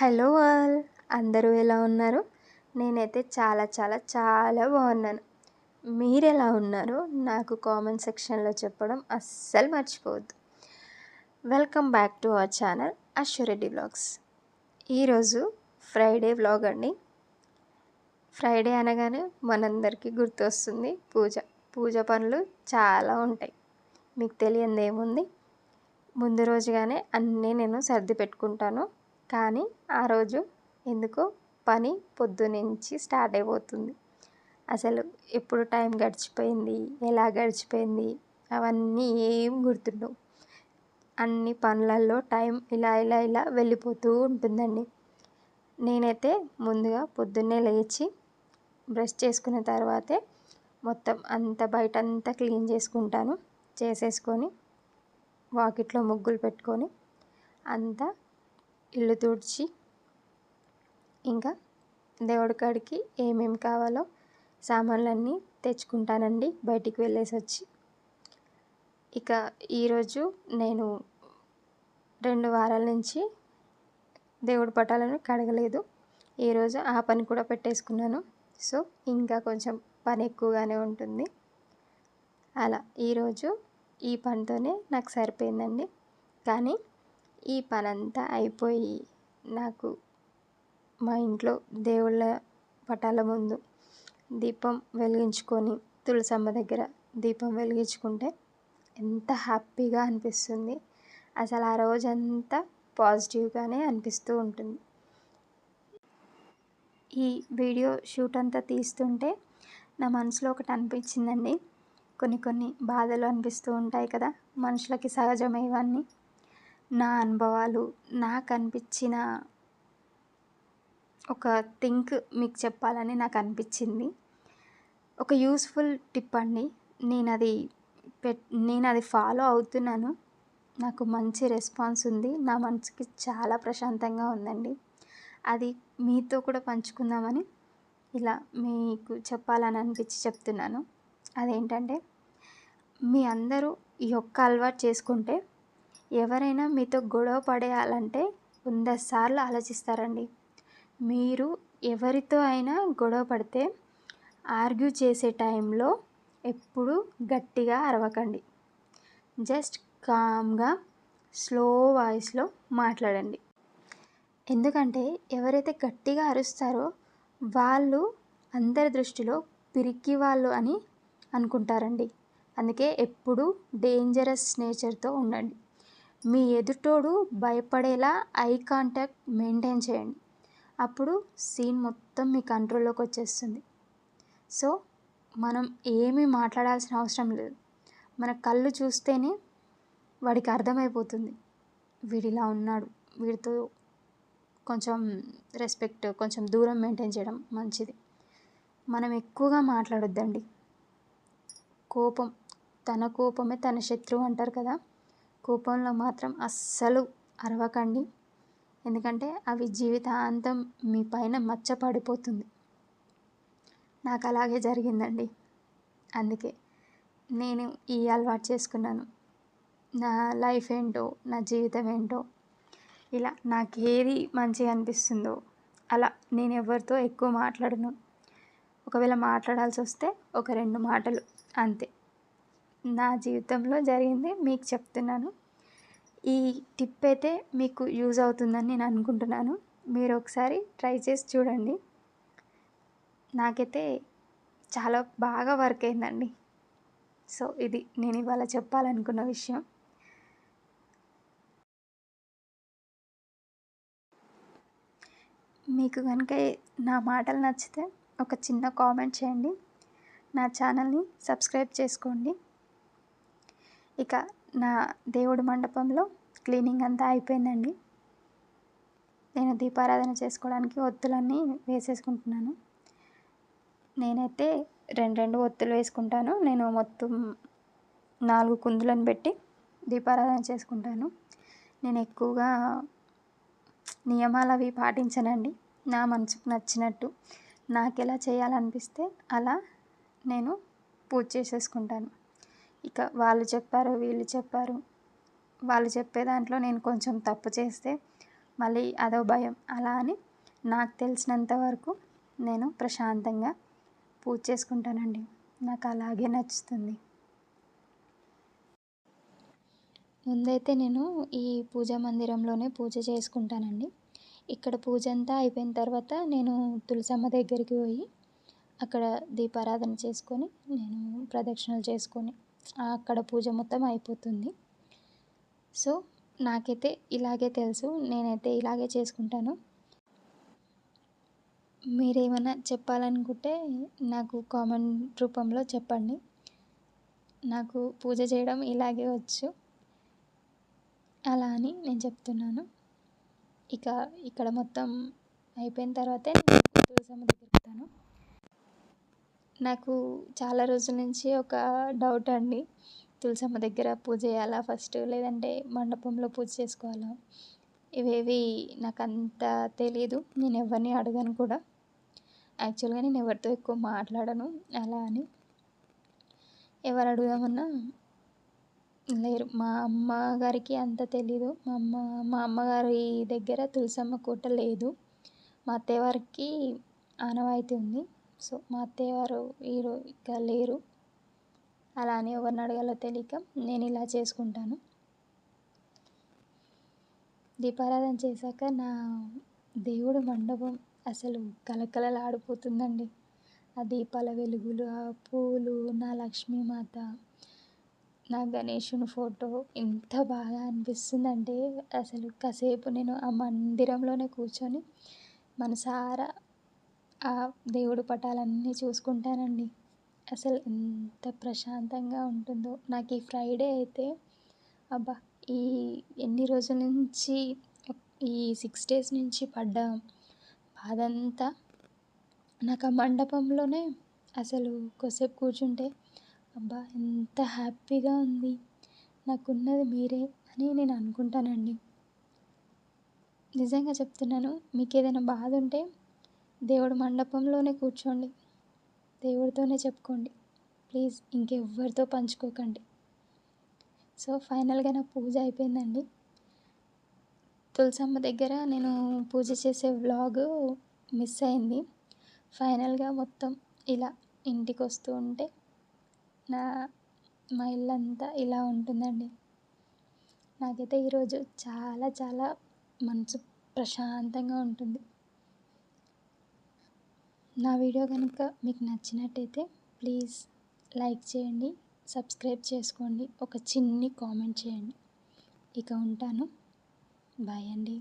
Hello all. అందరూ ఎలా ఉన్నారు? నేనైతే చాలా చాలా చాలా బాగున్నాను. మీరు ఎలా ఉన్నారో? నాకు కామెంట్ సెక్షన్లో చెప్పడం అస్సలు మర్చిపోవద్దు. Welcome back to our channel Ashwareddy blogs ఈరోజు ఫ్రైడే వ్లాగ్ అండి. ఫ్రైడే అనగానే మనందరికీ గుర్తొస్తుంది పూజ. పూజ పనులు చాలా ఉంటాయి. మీకు తెలియంది ఏముంది ముందు రోజుగానే అన్నీ నేను సర్ది పెట్టుకుంటాను. కానీ ఆ రోజు ఎందుకో పని పొద్దునుంచి స్టార్ట్ అయిపోతుంది. అసలు ఎప్పుడు టైం గడిచిపోయింది? ఎలా గడిచిపోయింది? అవన్నీ ఏం గుర్తుండవు. అన్ని పనులలో టైం ఇలా ఇలా ఇలా వెళ్ళిపోతూ ఉంటుందండి. నేనైతే ముందుగా పొద్దున్నే లేచి బ్రష్ చేసుకున్న తర్వాతే మొత్తం అంత బయట అంతా క్లీన్ చేసుకుంటాను. చేసేసుకొని వాకిట్లో ముగ్గులు పెట్టుకొని అంతా ఇల్లు తుడిచి ఇంకా దేవుడి కాడికి ఏమేమి కావాలో సామాన్లన్నీ తెచ్చుకుంటానండి. బయటికి వెళ్ళేసి వచ్చి. ఇక ఈరోజు నేను రెండు వారాల నుంచి దేవుడి పటాలను కడగలేదు. ఈరోజు ఆ పని కూడా పెట్టేసుకున్నాను. సో ఇంకా కొంచెం పని ఎక్కువగానే ఉంటుంది. అలా ఈరోజు ఈ పనితోనే నాకు సరిపోయిందండి. కానీ ఈ పనంతా అయిపోయి నాకు మా ఇంట్లో దేవుళ్ళ పటాల ముందు దీపం వెలిగించుకొని తులసమ్మ దగ్గర దీపం వెలిగించుకుంటే ఎంత హ్యాపీగా అనిపిస్తుంది. అసలు ఆ రోజంతా పాజిటివ్గానే అనిపిస్తూ ఉంటుంది. ఈ వీడియో షూట్ అంతా తీస్తుంటే నా మనసులో ఒకటి అనిపించిందండి. కొన్ని కొన్ని బాధలు అనిపిస్తూ ఉంటాయి కదా మనుషులకి సహజమే ఇవన్నీ నా అనుభవాలు నాకు అనిపించిన ఒక థింక్ మీకు చెప్పాలని నాకు అనిపించింది ఒక యూస్ఫుల్ టిప్ అండి. నేను అది పెట్ నేను అది ఫాలో అవుతున్నాను. నాకు మంచి రెస్పాన్స్ ఉంది. నా మనసుకి చాలా ప్రశాంతంగా ఉందండి. అది మీతో కూడా పంచుకుందామని ఇలా మీకు చెప్పాలని అనిపించి చెప్తున్నాను. అదేంటంటే మీ అందరూ ఈ యొక్క అలవాటు చేసుకుంటే ఎవరైనా మీతో గొడవ పడేయాలంటే వంద సార్లు ఆలోచిస్తారండి. మీరు ఎవరితో అయినా గొడవ పడితే ఆర్గ్యూ చేసే టైంలో ఎప్పుడు గట్టిగా అరవకండి. జస్ట్ కామ్గా స్లో వాయిస్లో మాట్లాడండి. ఎందుకంటే ఎవరైతే గట్టిగా అరుస్తారో వాళ్ళు అందరి దృష్టిలో పిరికి వాళ్ళు అని అనుకుంటారండి. అందుకే ఎప్పుడు డేంజరస్ నేచర్తో ఉండండి. మీ ఎదుటోడు భయపడేలా ఐ కాంటాక్ట్ మెయింటైన్ చేయండి. అప్పుడు సీన్ మొత్తం మీ కంట్రోల్లోకి వచ్చేస్తుంది. సో మనం ఏమీ మాట్లాడాల్సిన అవసరం లేదు. మన కళ్ళు చూస్తేనే వాడికి అర్థమైపోతుంది. వీడిలా ఉన్నాడు. వీడితో కొంచెం రెస్పెక్ట్ కొంచెం దూరం మెయింటైన్ చేయడం మంచిది. మనం ఎక్కువగా మాట్లాడొద్దండి. కోపం తన కోపమే తన శత్రువు అంటారు కదా? కోపంలో మాత్రం అస్సలు అరవకండి. ఎందుకంటే అవి జీవితాంతం మీ పైన మచ్చ పడిపోతుంది నాకు అలాగే జరిగిందండి. అందుకే నేను ఈ అలవాటు చేసుకున్నాను. నా లైఫ్ ఏంటో నా జీవితం ఏంటో ఇలా నాకు ఏది మంచిగా అనిపిస్తుందో అలా నేను ఎవరితో ఎక్కువ మాట్లాడను. ఒకవేళ మాట్లాడాల్సి వస్తే ఒక రెండు మాటలు అంతే. నా జీవితంలో జరిగింది మీకు చెప్తున్నాను. ఈ టిప్ అయితే మీకు యూజ్ అవుతుందని నేను అనుకుంటున్నాను. మీరు ఒకసారి ట్రై చేసి చూడండి. నాకైతే చాలా బాగా వర్క్ అయిందండి. సో ఇది నేను ఇవాళ చెప్పాలనుకున్న విషయం. మీకు కనుక నా మాటలు నచ్చితే ఒక చిన్న కామెంట్ చేయండి. నా ఛానల్ని సబ్స్క్రైబ్ చేసుకోండి. ఇక నా దేవుడి మండపంలో క్లీనింగ్ అంతా అయిపోయిందండి. నేను దీపారాధన చేసుకోవడానికి ఒత్తులన్నీ వేసేసుకుంటున్నాను. నేనైతే రెండు రెండు ఒత్తులు వేసుకుంటాను. నేను మొత్తం నాలుగు కుందులను పెట్టి దీపారాధన చేసుకుంటాను. నేను ఎక్కువగా నియమాలు అవి పాటించనండి. నా మనసుకు నచ్చినట్టు నాకు ఎలా చేయాలనిపిస్తే అలా నేను పూజ చేసేసుకుంటాను. ఇక వాళ్ళు చెప్పారు వీళ్ళు చెప్పారు. వాళ్ళు చెప్పే దాంట్లో నేను కొంచెం తప్పు చేస్తే మళ్ళీ అదో భయం. అలా అని నాకు తెలిసినంత వరకు నేను ప్రశాంతంగా పూజ చేసుకుంటానండి. నాకు అలాగే నచ్చుతుంది. ముందైతే నేను ఈ పూజా మందిరంలోనే పూజ చేసుకుంటానండి. ఇక్కడ పూజ అంతా అయిపోయిన తర్వాత నేను తులసమ్మ దగ్గరికి పోయి అక్కడ దీపారాధన చేసుకొని నేను ప్రదక్షిణలు చేసుకొని అక్కడ పూజ మొత్తం అయిపోతుంది. సో నాకైతే ఇలాగే తెలుసు. నేనైతే ఇలాగే చేసుకుంటాను. మీరేమైనా చెప్పాలనుకుంటే నాకు కామెంట్ రూపంలో చెప్పండి. నాకు పూజ చేయడం ఇలాగే వచ్చు. అలా అని నేను చెప్తున్నాను. ఇక ఇక్కడ మొత్తం అయిపోయిన తర్వాతే తులసమ్మ దగ్గరికి వెళ్తాను నాకు చాలా రోజుల నుంచి ఒక డౌట్ అండి. తులసమ్మ దగ్గర పూజ చేయాలా ఫస్ట్ లేదంటే మండపంలో పూజ చేసుకోవాలా? ఇవేవి నాకు అంత తెలియదు నేను ఎవరిని అడగను కూడా. యాక్చువల్గా నేను ఎవరితో ఎక్కువ మాట్లాడను. అలా అని. ఎవరు అడుగుదామన్నా లేరు. మా అమ్మగారికి అంత తెలీదు. మా అమ్మ మా అమ్మగారి దగ్గర తులసమ్మ కోట లేదు. మా అత్తయ్య వారికి ఆనవాయితీ ఉంది. సో మా అత్తయ్య వారు ఈరో ఇక లేరు. అలా అని ఎవరిని అడగాలో తెలియక నేను ఇలా చేసుకుంటాను. దీపారాధన చేశాక నా దేవుడు మండపం అసలు కలకలలాడిపోతుందండి ఆ దీపాల వెలుగులు ఆ పూలు నా లక్ష్మీమాత నా గణేషుని ఫోటో ఎంత బాగా అనిపిస్తుందంటే అసలు కాసేపు నేను ఆ మందిరంలోనే కూర్చొని మనసారా ఆ దేవుడు పటాలన్నీ చూసుకుంటానండి. అసలు ఎంత ప్రశాంతంగా ఉంటుందో. నాకు ఈ ఫ్రైడే అయితే అబ్బా ఈ ఎన్ని రోజుల నుంచి ఈ సిక్స్ డేస్ నుంచి పడ్డ బాధంతా నాకు ఆ మండపంలోనే అసలు కొద్దిసేపు కూర్చుంటే అబ్బా ఎంత హ్యాపీగా ఉంది. నాకున్నది మీరే అని నేను అనుకుంటానండి. నిజంగా చెప్తున్నాను మీకు ఏదైనా బాధ ఉంటే దేవుడు మండపంలోనే కూర్చోండి. దేవుడితోనే చెప్పుకోండి. ప్లీజ్ ఇంకెవ్వరితో పంచుకోకండి. సో ఫైనల్గా నా పూజ అయిపోయిందండి. తులసమ్మ దగ్గర నేను పూజ చేసే వ్లాగ్ మిస్ అయింది. ఫైనల్గా మొత్తం ఇలా ఇంటికి వస్తూ ఉంటే నా మా ఇల్లంతా ఇలా ఉంటుందండి. నాకైతే ఈరోజు చాలా చాలా మనసు ప్రశాంతంగా ఉంటుంది. నా వీడియో కనుక మీకు నచ్చినట్టయితే ప్లీజ్ లైక్ చేయండి సబ్స్క్రైబ్ చేసుకోండి ఒక చిన్ని కామెంట్ చేయండి. ఇక ఉంటాను. బాయ్ అండి.